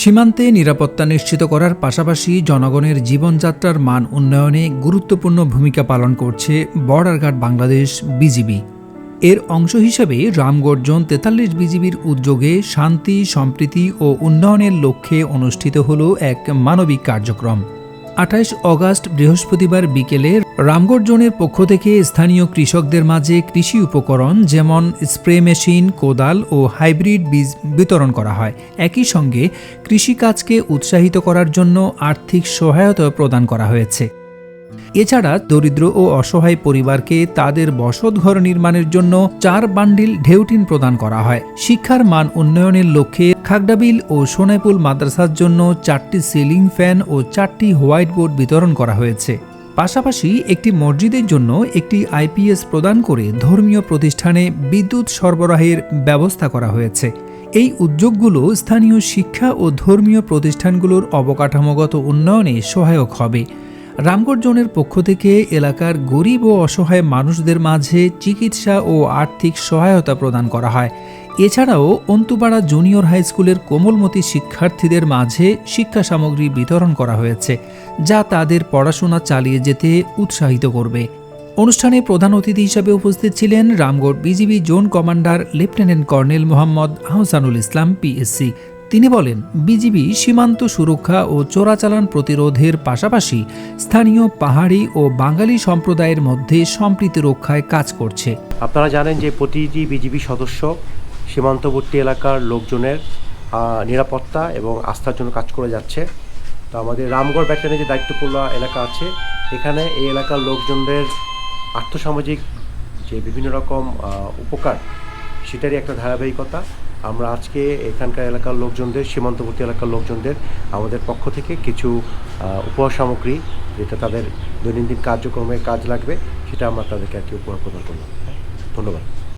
সীমান্তে নিরাপত্তা নিশ্চিত করার পাশাপাশি জনগণের জীবনযাত্রার মান উন্নয়নে গুরুত্বপূর্ণ ভূমিকা পালন করছে বর্ডার গার্ড বাংলাদেশ বিজিবি। এর অংশ হিসেবে রামগড় জোন তেতাল্লিশ বিজিবির উদ্যোগে শান্তি, সম্প্রীতি ও উন্নয়নের লক্ষ্যে অনুষ্ঠিত হল এক মানবিক কার্যক্রম। আঠাইশ অগাস্ট বৃহস্পতিবার বিকেলে রামগড় জোনের পক্ষ থেকে স্থানীয় কৃষকদের মাঝে কৃষি উপকরণ যেমন স্প্রে মেশিন, কোদাল ও হাইব্রিড বীজ বিতরণ করা হয়। একই সঙ্গে কৃষিকাজকে উৎসাহিত করার জন্য আর্থিক সহায়তা প্রদান করা হয়েছে। এছাড়া দরিদ্র ও অসহায় পরিবারকে তাদের বসতঘর নির্মাণের জন্য চার বান্ডিল ঢেউটিন প্রদান করা হয়। শিক্ষার মান উন্নয়নের লক্ষ্যে খাগড়াবিল ও সোনাইপুল মাদ্রাসার জন্য চারটি সিলিং ফ্যান ও চারটি হোয়াইট বোর্ড বিতরণ করা হয়েছে। পাশাপাশি একটি মসজিদের জন্য একটি আইপিএস প্রদান করে ধর্মীয় প্রতিষ্ঠানে বিদ্যুৎ সরবরাহের ব্যবস্থা করা হয়েছে। এই উদ্যোগগুলো স্থানীয় শিক্ষা ও ধর্মীয় প্রতিষ্ঠানগুলোর অবকাঠামোগত উন্নয়নে সহায়ক হবে। রামগড় জোনের পক্ষ থেকে এলাকার গরিব ও অসহায় মানুষদের মাঝে চিকিৎসা ও আর্থিক সহায়তা প্রদান করা হয়। এছাড়াও অন্তুপাড়া জুনিয়র হাই স্কুলের কোমলমতি শিক্ষার্থীদের মাঝে শিক্ষা সামগ্রী বিতরণ করা হয়েছে, যা তাদের পড়াশোনা চালিয়ে যেতে উৎসাহিত করবে। অনুষ্ঠানে প্রধান অতিথি হিসাবে উপস্থিত ছিলেন Ramgarh BGB zone commander lieutenant colonel Mohammad Ahsanul Islam PSC তিনি বলেন, বিজিবি সীমান্ত সুরক্ষা ও চোরাচালান প্রতিরোধের পাশাপাশি স্থানীয় পাহাড়ি ও বাঙালি সম্প্রদায়ের মধ্যে সম্প্রীতি রক্ষায় কাজ করছে। আপনারা জানেন যে প্রতিটি বিজিবি সদস্য সীমান্তবর্তী এলাকার লোকজনের নিরাপত্তা এবং আস্থার জন্য কাজ করে যাচ্ছে। তো আমাদের রামগড় ব্যাটালিয়নে যে দায়িত্বপূর্ণ এলাকা আছে, এখানে এই এলাকার লোকজনদের আর্থসামাজিক যে বিভিন্ন রকম উপকার, সেটারই একটা ধারাবাহিকতা। আমরা আজকে এখানকার এলাকার লোকজনদের, সীমান্তবর্তী এলাকার লোকজনদের, আমাদের পক্ষ থেকে কিছু উপহার সামগ্রী যেটা তাদের দৈনন্দিন কার্যক্রমে কাজ লাগবে, সেটা আমরা তাদেরকে আর কি উপহার প্রদান করলাম। ধন্যবাদ।